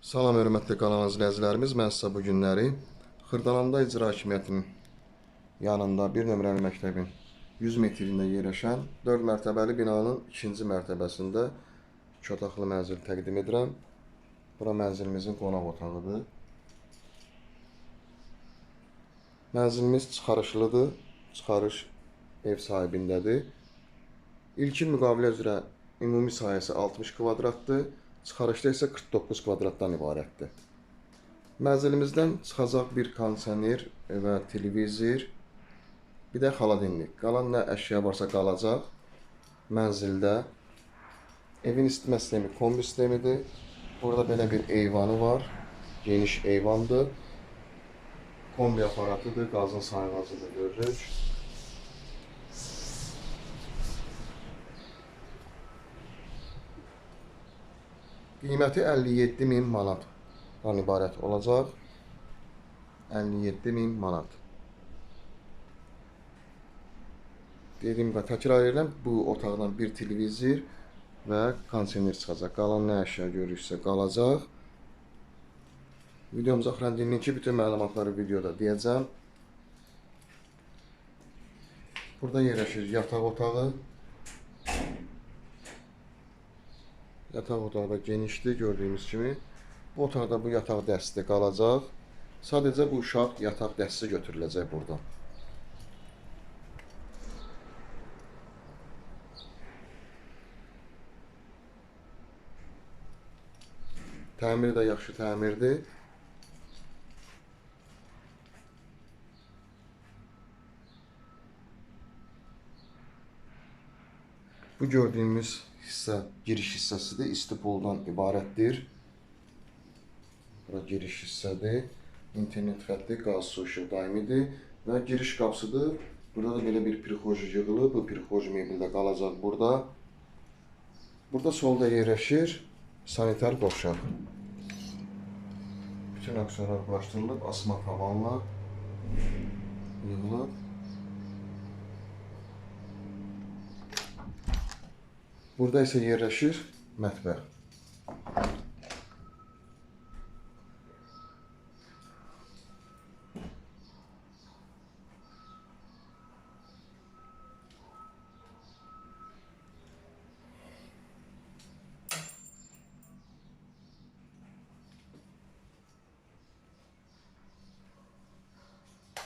Salam hörmətli kanal izləyicilərimiz. Mən sizə bu günləri Xırdalanda İcra Hakimiyyətinin yanında bir nömrəli məktəbin 100 metrində yerləşən 4 mərtəbəli binanın ikinci mərtəbəsində iki otaqlı mənzil təqdim edirəm. Bura mənzilimizin qonaq otağıdır. Mənzilimiz çıxarışlıdır. Çıxarış ev sahibindədir. İlkin müqavilə üzrə ümumi sahəsi 60 kvadratdır. Çıxarışda isə 49 kvadratdan ibarətdir. Mənzilimizdən çıxacaq bir kondisioner və televizor, bir də xaladenlik. Qalan nə əşya varsa qalacaq mənzildə. Evin isitmə sistemi kombi sistemidir. Burada belə bir eyvanı var. Geniş eyvandır. Kombi aparatıdır, qazın sayğacıdır görürük. Qiyməti 57 min manatdan ibarət olacaq. 57 min manat. Dediyim kimi təkrar edirəm, bu otaqdan bir televizor və kondisioner çıxacaq. Qalan nə əşya görürüksə qalacaq. Videomuza axıran dinləyin ki, bütün məlumatları videoda deyəcəm. Burada yerləşir yataq otağı. Yataq otağı da genişdir gördüyümüz kimi. Bu otaqda bu yataq dəsti qalacaq. Sadəcə bu uşaq yataq dəsti götürüləcək buradan. Təmiri də yaxşı təmirdir. Bu gördüyümüz hissə giriş hissəsidir. İstipoldan ibarətdir. Bura giriş hissədir. İnternet xətti, qaz, su, işıq daimidir və giriş qapısıdır. Burada da belə bir prixoj yığılıb. Bu prixoj mebel də qalacaq burada. Burada solda yerləşir sanitar qovşaq. Bütün aksiyonlar quraşdırılıb, asma tavanlar yığılıb. Burada isə yerləşir mətbəx.